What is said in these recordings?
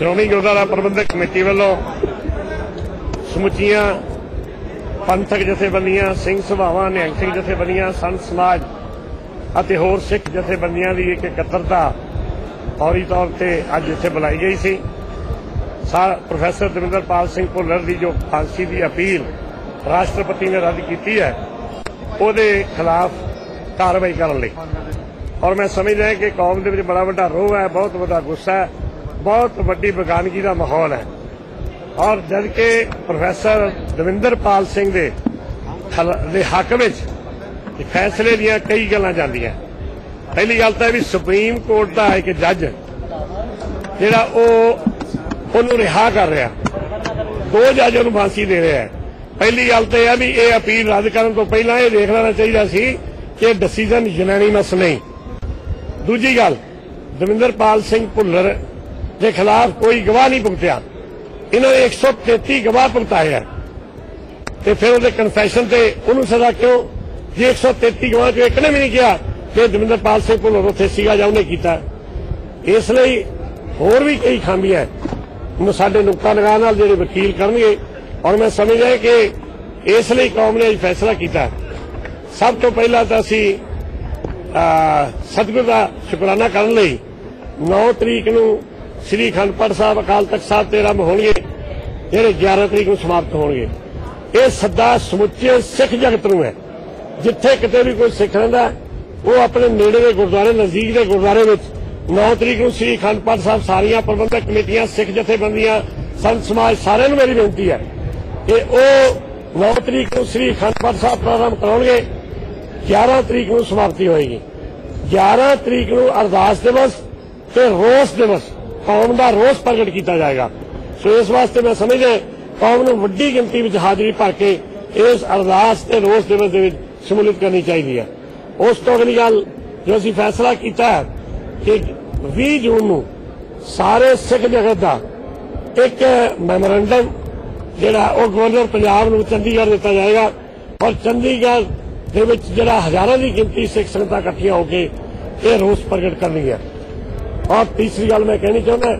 Shiromani Gurdwara Prabandhak committee ਵੱਲੋਂ ਸਮੁੱਚੀਆਂ ਪੰਥਕ ਜਥੇਬੰਦੀਆਂ, ਸਿੰਘ ਸਭਾਵਾਂ, ਨਿਹੰਗ ਸਿੰਘ ਜਥੇਬੰਦੀਆਂ, ਸੰਤ ਸਮਾਜ ਅਤੇ ਹੋਰ ਸਿੱਖ ਜਥੇਬੰਦੀਆਂ ਦੀ ਇੱਕ ਇਕੱਤਰਤਾ ਫੌਰੀ ਤੌਰ ਤੇ ਅੱਜ ਇੱਥੇ ਬੁਲਾਈ ਗਈ ਸੀ। ਸਾ ਪ੍ਰੋਫੈਸਰ ਦਵਿੰਦਰਪਾਲ ਸਿੰਘ ਭੁੱਲਰ ਦੀ ਜੋ ਫਾਂਸੀ ਦੀ ਅਪੀਲ ਰਾਸ਼ਟਰਪਤੀ ਨੇ ਰੱਦ ਕੀਤੀ ਹੈ, ਉਹਦੇ ਖਿਲਾਫ ਕਾਰਵਾਈ ਕਰਨ ਲਈ। ਔਰ ਮੈਂ ਸਮਝਦਾ ਕਿ ਕੌਮ ਦੇ ਵਿੱਚ ਬੜਾ ਵੱਡਾ ਰੋਹ ਹੈ, ਬਹੁਤ ਵੱਡਾ ਗੁੱਸਾ ਹੈ। ਬਹੁਤ ਵੱਡੀ ਬੇਗਾਨਗੀ ਦਾ ਮਾਹੌਲ ਹੈ। ਔਰ ਜਦ ਕਿ ਪ੍ਰੋਫੈਸਰ ਦਵਿੰਦਰਪਾਲ ਸਿੰਘ ਦੇ ਦੇ ਹੱਕ ਵਿੱਚ ਫੈਸਲੇ ਦੀਆਂ ਕਈ ਗੱਲਾਂ ਜਾਂਦੀਆਂ। ਪਹਿਲੀ ਗੱਲ ਤਾਂ ਵੀ ਸੁਪਰੀਮ ਕੋਰਟ ਦਾ ਇੱਕ ਜੱਜ, ਜਿਹੜਾ ਉਹ ਉਹਨੂੰ ਰਿਹਾ ਕਰ ਰਿਹਾ। ਦੋ ਜੱਜ ਉਹਨੂੰ ਫਾਂਸੀ ਦੇ ਰਿਹਾ ਪਹਿਲੀ ਗੱਲ ਤਾਂ ਇਹ ਵੀ ਇਹ ਅਪੀਲ ਰੱਦ ਕਰਨ ਤੋਂ ਪਹਿਲਾਂ ਇਹ ਦੇਖ ਲੈਣਾ ਚਾਹੀਦਾ ਸੀ ਕਿ ਇਹ ਡਿਸੀਜਨ ਯੂਨੈਨਿਮਸ ਨਹੀਂ। ਦੂਜੀ ਗੱਲ, ਦਵਿੰਦਰਪਾਲ ਸਿੰਘ ਭੁੱਲਰ ਦੇ ਖਿਲਾਫ ਕੋਈ ਗਵਾਹ ਨਹੀਂ ਭੁਗਤਿਆ। ਇਹਨਾਂ ਨੇ 133 ਗਵਾਹ ਭੁਗਤਾਏ ਆ। ਤੇ ਫਿਰ ਉਹਦੇ ਕਨਫੈਸ਼ਨ ਤੇ ਉਹਨੂੰ ਸਜ਼ਾ ਕਿਉਂ? ਜੇ 133 ਗਵਾਹ ਚੋਂ ਇੱਕ ਨੇ ਵੀ ਨਹੀਂ ਕਿਹਾ ਕਿ ਦਵਿੰਦਰਪਾਲ ਸਿੰਘ ਭੁੱਲਰ ਉੱਥੇ ਸੀਗਾ ਜਾਂ ਉਹਨੇ ਕੀਤਾ। ਇਸ ਲਈ ਹੋਰ ਵੀ ਕਈ ਖਾਮੀਆਂ ਨੂੰ ਸਾਡੇ ਨੁਕਤਾ ਨਿਗਾਹ ਨਾਲ ਜਿਹੜੇ ਵਕੀਲ ਕਰਨਗੇ ਔਰ ਮੈਂ ਸਮਝਦਾ ਕਿ ਇਸ ਲਈ ਕੌਮ ਨੇ ਇਹ ਫੈਸਲਾ ਕੀਤਾ। ਸਭ ਤੋਂ ਪਹਿਲਾਂ ਤਾਂ ਅਸੀਂ ਅਹ, ਸਤਿਗੁਰ ਦਾ ਸ਼ੁਕਰਾਨਾ ਕਰਨ ਲਈ 9 ਤਰੀਕ ਨੂੰ ਸ੍ਰੀ ਅਖੰਡ ਪਾਠ ਸਾਹਿਬ ਅਕਾਲ ਤਖਤ ਸਾਹਿਬ ਤੇ ਆਰੰਭ ਹੋਣਗੇ, ਜਿਹੜੇ 11 ਤਰੀਕ ਨੂੰ ਸਮਾਪਤ ਹੋਣਗੇ। ਇਹ ਸੱਦਾ ਸਮੁੱਚੇ ਸਿੱਖ ਜਗਤ ਨੂੰ ਹੈ। ਜਿੱਥੇ ਕਿਤੇ ਵੀ ਕੋਈ ਸਿੱਖ ਰਹਿੰਦਾ, ਉਹ ਆਪਣੇ ਨੇੜੇ ਦੇ ਗੁਰਦੁਆਰੇ, ਨਜ਼ਦੀਕ ਦੇ ਗੁਰਦੁਆਰੇ ਵਿੱਚ 9 ਤਰੀਕ ਨੂੰ ਸ੍ਰੀ ਅਖੰਡ ਪਾਠ ਸਾਹਿਬ ਸਾਰੀਆਂ ਪ੍ਰਬੰਧਕ ਕਮੇਟੀਆਂ, ਸਿੱਖ ਜਥੇਬੰਦੀਆਂ, ਸੰਤ ਸਮਾਜ ਸਾਰਿਆਂ ਨੂੰ ਮੇਰੀ ਬੇਨਤੀ ਹੈ ਕਿ ਉਹ 9 ਤਰੀਕ ਨੂੰ ਸ੍ਰੀ ਅਖੰਡ ਪਾਠ ਸਾਹਿਬ ਪ੍ਰਾਰੰਭ ਕਰਾਉਣਗੇ 11 ਤਰੀਕ ਨੂੰ ਸਮਾਪਤੀ ਹੋਏਗੀ। 11 ਤਰੀਕ ਨੂੰ ਅਰਦਾਸ ਦਿਵਸ ਤੇ ਰੋਸ ਦਿਵਸ ਕੌਮ ਦਾ ਰੋਸ ਪ੍ਰਗਟ ਕੀਤਾ ਜਾਏਗਾ। ਸੋ ਇਸ ਵਾਸਤੇ ਮੈਂ ਸਮਝਦਾ ਕੌਮ ਨੂੰ ਵੱਡੀ ਗਿਣਤੀ ਵਿੱਚ ਹਾਜ਼ਰੀ ਭਰ ਕੇ ਇਸ ਅਰਦਾਸ ਤੇ ਰੋਸ ਦਿਵਸ ਦੇ ਵਿੱਚ ਸ਼ਮੂਲੀਅਤ ਕਰਨੀ ਚਾਹੀਦੀ ਹੈ। ਉਸ ਤੋਂ ਅਗਲੀ ਗੱਲ, ਜੋ ਅਸੀਂ ਫੈਸਲਾ ਕੀਤਾ ਹੈ ਕਿ 20 ਜੂਨ ਨੂੰ ਸਾਰੇ ਸਿੱਖ ਜਗਤ ਦਾ ਇੱਕ ਮੈਮੋਰੈਂਡਮ, ਜਿਹੜਾ ਉਹ ਗਵਰਨਰ ਪੰਜਾਬ ਨੂੰ ਚੰਡੀਗੜ੍ਹ ਦਿੱਤਾ ਜਾਏਗਾ ਔਰ ਚੰਡੀਗੜ੍ਹ ਦੇ ਵਿੱਚ ਜਿਹੜਾ ਹਜ਼ਾਰਾਂ ਦੀ ਗਿਣਤੀ ਸਿੱਖ ਸੰਗਤਾਂ ਇਕੱਠੀਆਂ ਹੋ ਕੇ ਇਹ ਰੋਸ ਪ੍ਰਗਟ ਕਰਨੀ ਹੈ। ਔਰ ਤੀਸਰੀ ਗੱਲ ਮੈਂ ਕਹਿਣੀ ਚਾਹੁੰਦਾ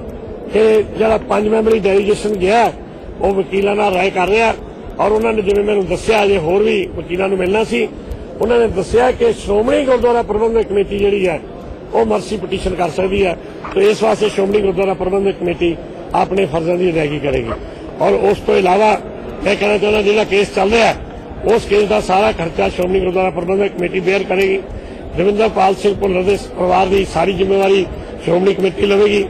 ਕਿ ਜਿਹੜਾ ਪੰਜ ਮੈਂਬਰੀ ਡੈਲੀਗੇਸ਼ਨ ਗਿਆ, ਉਹ ਵਕੀਲਾਂ ਨਾਲ ਰਾਏ ਕਰ ਰਿਹਾ ਔਰ ਉਹਨਾਂ ਨੇ ਜਿਵੇਂ ਮੈਨੂੰ ਦੱਸਿਆ ਜੇ ਹੋਰ ਵੀ ਵਕੀਲਾਂ ਨੂੰ ਮਿਲਣਾ ਸੀ। ਉਹਨਾਂ ਨੇ ਦੱਸਿਆ ਕਿ ਸ਼੍ਰੋਮਣੀ ਗੁਰਦੁਆਰਾ ਪ੍ਰਬੰਧਕ ਕਮੇਟੀ ਜਿਹੜੀ ਹੈ, ਉਹ ਮਰਸੀ ਪਟੀਸ਼ਨ ਕਰ ਸਕਦੀ ਹੈ। ਤੇ ਇਸ ਵਾਸਤੇ ਸ਼੍ਰੋਮਣੀ ਗੁਰਦੁਆਰਾ ਪ੍ਰਬੰਧਕ ਕਮੇਟੀ ਆਪਣੇ ਫਰਜ਼ਾਂ ਦੀ ਅਦਾਇਗੀ ਕਰੇਗੀ। ਔਰ ਉਸ ਤੋਂ ਇਲਾਵਾ ਮੈਂ ਕਹਿਣਾ ਚਾਹੁੰਦਾ, ਜਿਹੜਾ ਕੇਸ ਚੱਲ ਰਿਹਾ, ਉਸ ਕੇਸ ਦਾ ਸਾਰਾ ਖਰਚਾ ਸ਼੍ਰੋਮਣੀ ਗੁਰਦੁਆਰਾ ਪ੍ਰਬੰਧਕ ਕਮੇਟੀ ਬੇਅਰ ਕਰੇਗੀ। ਰਵਿੰਦਰਪਾਲ ਸਿੰਘ ਭੁੱਲਰ ਦੇ ਪਰਿਵਾਰ ਦੀ ਸਾਰੀ ਜ਼ਿੰਮੇਵਾਰੀ ਸ਼੍ਰੋਮਣੀ ਕਮੇਟੀ ਲਵੇਗੀ।